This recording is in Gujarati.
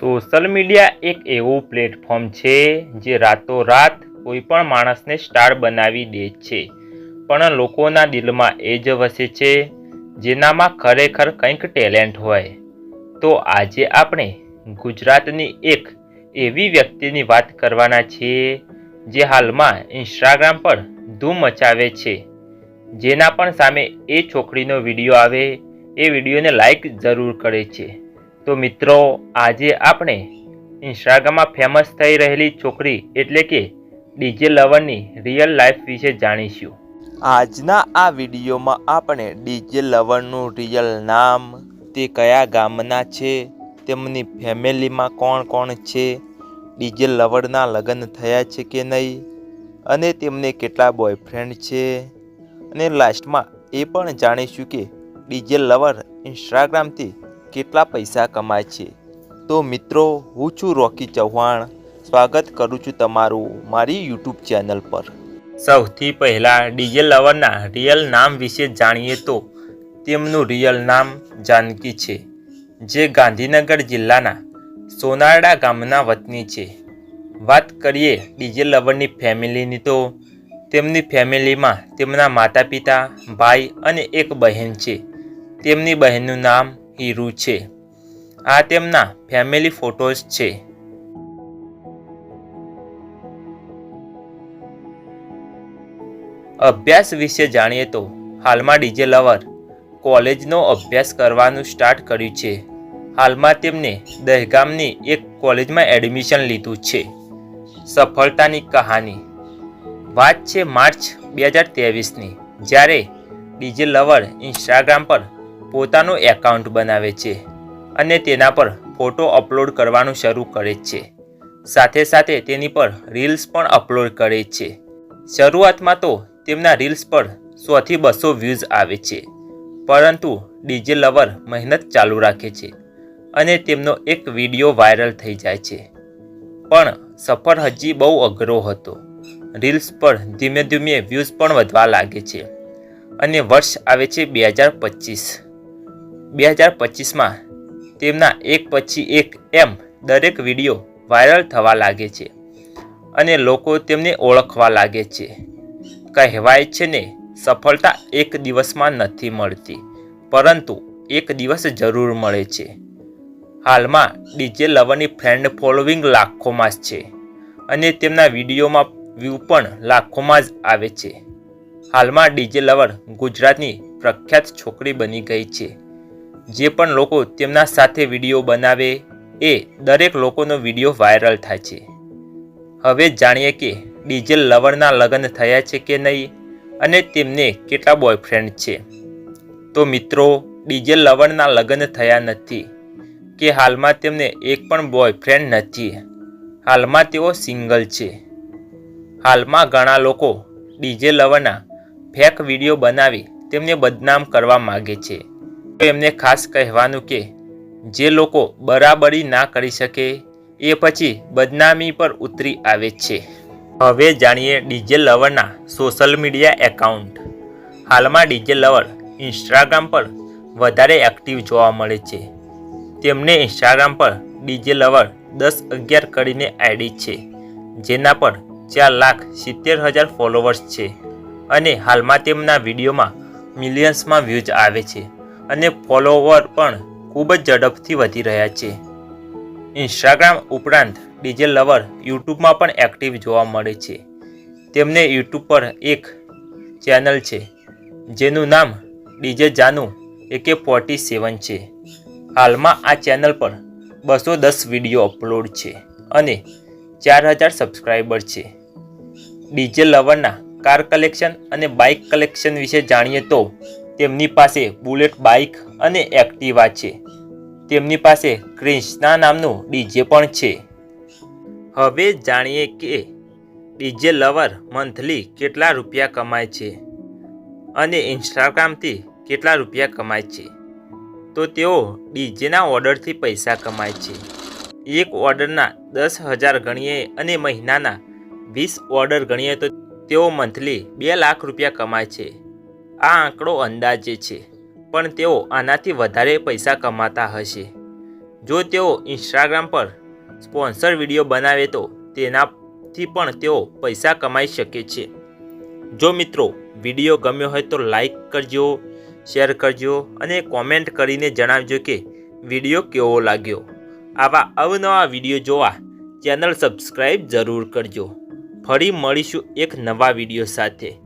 સોશિયલ મીડિયા એક એવું પ્લેટફોર્મ છે જે રાતોરાત કોઈ પણ માણસને સ્ટાર બનાવી દે છે. પણ લોકોના દિલમાં એ જ વસે છે, જેનામાં ખરેખર કંઈક ટેલેન્ટ હોય. તો આજે આપણે ગુજરાતની એક એવી વ્યક્તિની વાત કરવાના છીએ, જે હાલમાં ઇન્સ્ટાગ્રામ પર ધૂમ મચાવે છે. જેના પણ સામે એ છોકરીનો વીડિયો આવે, એ વિડીયોને લાઈક જરૂર કરે છે. તો મિત્રો, આજે આપણે ઇન્સ્ટાગ્રામમાં ફેમસ થઈ રહેલી છોકરી એટલે કે ડીજે લવરની રિયલ લાઈફ વિશે જાણીશું. આજના આ વિડીયોમાં આપણે ડીજે લવરનું રિયલ નામ, તે કયા ગામના છે, તેમની ફેમિલીમાં કોણ કોણ છે ડીજે લવરના લગ્ન થયા છે કે નહીં, અને તેમને કેટલા બોયફ્રેન્ડ છે, અને લાસ્ટમાં એ પણ જાણીશું કે ડીજે લવર ઇન્સ્ટાગ્રામથી કેટલા પૈસા કમાય છે? તો મિત્રો, હું છું રોકી ચૌહાણ. સ્વાગત કરું છું તમારું મારી યુટ્યુબ ચેનલ પર. સૌથી પહેલાં ડીજે લવરના રિયલ નામ વિશે જાણીએ તો તેમનું રિયલ નામ જાનકી છે, જે ગાંધીનગર જિલ્લાના સોનારડા ગામના વતની છે. વાત કરીએ ડીજે લવરની ફેમિલીની તો તેમની ફેમિલીમાં તેમના માતા પિતા ભાઈ અને એક બહેન છે. તેમની બહેનનું નામ હીરુ છે. આ તેમના ફેમિલી ફોટોઝ છે. અભ્યાસ વિશે જાણીએ તો હાલમાં ડીજે લવર કોલેજનો અભ્યાસ કરવાનું સ્ટાર્ટ કર્યું છે. હાલમાં તેમને દહેગામની એક કોલેજમાં એડમિશન લીધું છે. સફળતાની કહાની. વાત છે માર્ચ બે હજાર ત્રેવીસની, જ્યારે ડીજે લવર ઇન્સ્ટાગ્રામ પર પોતાનું એકાઉન્ટ બનાવે છે અને તેના પર ફોટો અપલોડ કરવાનું શરૂ કરે છે. સાથે સાથે તેની પર રીલ્સ પણ અપલોડ કરે છે. શરૂઆતમાં તો તેમના રીલ્સ પર સોથી બસો વ્યૂઝ આવે છે, પરંતુ ડીજે લવર મહેનત ચાલુ રાખે છે અને તેમનો એક વીડિયો વાયરલ થઈ જાય છે. પણ સફર હજી બહુ અઘરો હતો. રીલ્સ પર ધીમે ધીમે વ્યૂઝ પણ વધવા લાગે છે અને વર્ષ આવે છે બે હજાર પચીસ. બે હજાર પચીસમાં તેમના એક પછી એક એમ દરેક વીડિયો વાયરલ થવા લાગે છે અને લોકો તેમને ઓળખવા લાગે છે. કહેવાય છે ને, સફળતા એક દિવસમાં નથી મળતી, પરંતુ એક દિવસ જરૂર મળે છે. હાલમાં ડીજે લવરની ફ્રેન્ડ ફોલોવિંગ લાખોમાં જ છે અને તેમના વિડીયોમાં વ્યૂ પણ લાખોમાં જ આવે છે. હાલમાં ડીજે લવર ગુજરાતની પ્રખ્યાત છોકરી બની ગઈ છે. જે પણ લોકો તેમના સાથે વીડિયો બનાવે એ દરેક લોકોનો વીડિયો વાયરલ થાય છે. હવે જાણીએ કે ડીજલ લવરના લગ્ન થયા છે કે નહીં અને તેમને કેટલા બોયફ્રેન્ડ છે. તો મિત્રો ડીજલ લવરના લગ્ન થયા નથી કે હાલમાં તેમને એક પણ બોયફ્રેન્ડ નથી. હાલમાં તેઓ સિંગલ છે. હાલમાં ઘણા લોકો ડીજે લવરના ફેક વીડિયો બનાવી તેમને બદનામ કરવા માગે છે. એમને ખાસ કહેવાનું કે, જે લોકો બરાબરી ના કરી શકે, એ પછી બદનામી પર ઉતરી આવે છે. હવે જાણીએ ડીજે લવરના સોશિયલ મીડિયા એકાઉન્ટ. હાલમાં ડીજે લવર ઇન્સ્ટાગ્રામ પર વધારે એક્ટિવ જોવા મળે છે. તેમને ઇન્સ્ટાગ્રામ પર ડીજે લવર દસ અગિયાર કરીને આઈડી છે, જેના પર ચાર લાખ સિત્તેર હજાર ફોલોવર્સ છે. અને હાલમાં તેમના વિડીયોમાં મિલિયન્સમાં વ્યૂઝ આવે છે. અને ફોલોવર પણ ખૂબ જ ઝડપથી વધી રહ્યા છે. ઇન્સ્ટાગ્રામ ઉપરાંત ડીજે લવર યુટ્યુબમાં પણ એક્ટિવ જોવા મળે છે. તેમને યુટ્યુબ પર એક ચેનલ છે, જેનું નામ ડીજે જાનુ એકે ફોર્ટી સેવન છે. હાલમાં આ ચેનલ પર બસો દસ વીડિયો અપલોડ છે અને ચાર હજાર સબસ્ક્રાઈબર છે. ડીજે લવરના કાર કલેક્શન અને બાઇક કલેક્શન વિશે જાણીએ તો તેમની પાસે બુલેટ બાઇક અને એક્ટિવા છે. તેમની પાસે ક્રિષ્ના નામનું ડીજે પણ છે. હવે જાણીએ કે ડીજે લવર મંથલી કેટલા રૂપિયા કમાય છે અને ઇન્સ્ટાગ્રામથી કેટલા રૂપિયા કમાય છે. તો તેઓ ડીજેના ઓર્ડરથી પૈસા કમાય છે. એક ઓર્ડરના દસ હજાર ગણીએ અને મહિનાના વીસ ઓર્ડર ગણીએ તો તેઓ મંથલી બે લાખ રૂપિયા કમાય છે. આ આંકડો અંદાજે છે, પણ તેઓ આનાથી વધારે પૈસા કમાતા હશે. જો તેઓ ઇન્સ્ટાગ્રામ પર સ્પોન્સર વીડિયો બનાવે તો તેનાથી પણ તેઓ પૈસા કમાઈ શકે છે. જો મિત્રો, વીડિયો ગમ્યો હોય તો લાઈક કરજો, શેર કરજો અને કોમેન્ટ કરીને જણાવજો કે વીડિયો કેવો લાગ્યો. આવા અવનવા વીડિયો જોવા ચેનલ સબસ્ક્રાઈબ જરૂર કરજો. ફરી મળીશું એક નવા વીડિયો સાથે.